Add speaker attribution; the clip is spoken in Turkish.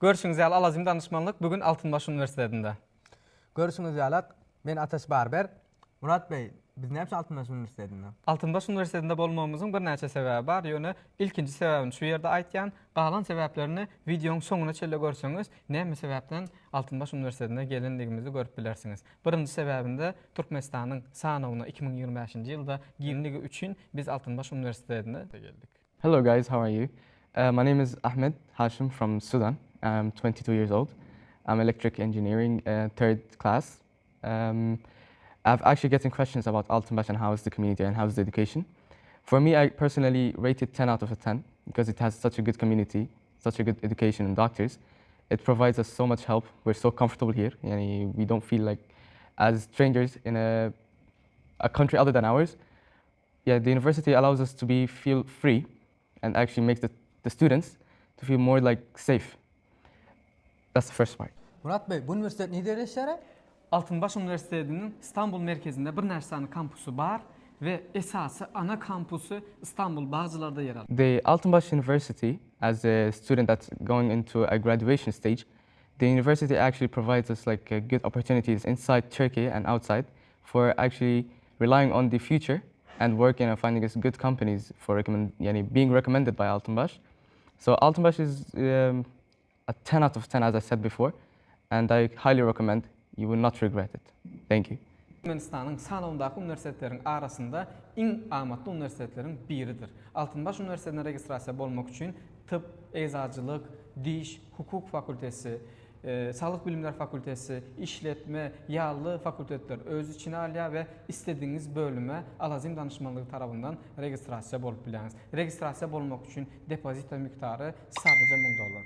Speaker 1: Görüşüňiz ýaly Alazim danışmanlyk bugün Altınbaş Üniversitetinde.
Speaker 2: Görüşüňiz ýaly. Men Ataş Barber. Murat Bey, biz näme Altınbaş Üniversitetinde?
Speaker 1: Altınbaş Üniversitetinde bolmamyzyň bir näçe sebäbi bar. Ýöne ilkinji sebäbini şu ýerde aýtýan, galan sebäplerini videoň soňuna çelle görseňiz, näme sebäpden Altınbaş Üniversitetine gelindigimizi görüp bilersiňiz. Birinji sebäbinde Türkmenistanyň sanawyna 2025-nji ýylda girnigi üçin biz Altınbaş Üniversitetine geldik.
Speaker 3: Hello guys, how are you? Uh, my name is Ahmed Hashim from Sudan. I'm 22 years old. I'm electric engineering, uh, third class. Um, I've actually getting questions about Altenbash and how is the community and how is the education. For me, I personally rated 10 out of 10 because it has such a good community, such a good education and doctors. It provides us so much help. We're so comfortable here. Yani we don't feel like as strangers in a, a country other than ours. Yeah, the university allows us to be feel free and actually makes the, the students to feel more like safe. That's the first part.
Speaker 2: Murat Bey, bu üniversitet näde ýerleşýär?
Speaker 1: Altınbaş Üniversitetinin İstanbul merkezinde bir nersani kampusu var ve esası ana kampusu İstanbul bazılarda yer alır.
Speaker 3: The Altenbash University, as a student that's going into a graduation stage, the university actually provides us like uh, good opportunities inside Turkey and outside for actually relying on the future and working and finding us good companies for recommend, yani being recommended by Altenbash. So Altenbash is um, a 10 out of 10, as I said before, and I highly recommend. You will not regret it. Thank you.
Speaker 1: Türkmenistan'ın sanawyndaky üniversitetlerin arasında iň amatly üniversitetlerin biridir. Altınbaş Üniversitetine registrasiya bolmak üçin tıp, ezaçylyk, diş, hukuk fakültesi, e, sağlık bilimler fakültesi, işletme, ýaly fakültetler öz içine alýar ve istediğiniz bölüme Alazim danışmanlığı tarafından registrasiya bolup biləňiz. Registrasiya bolmak üçin depozito miktarı sadece 1000 dollardır.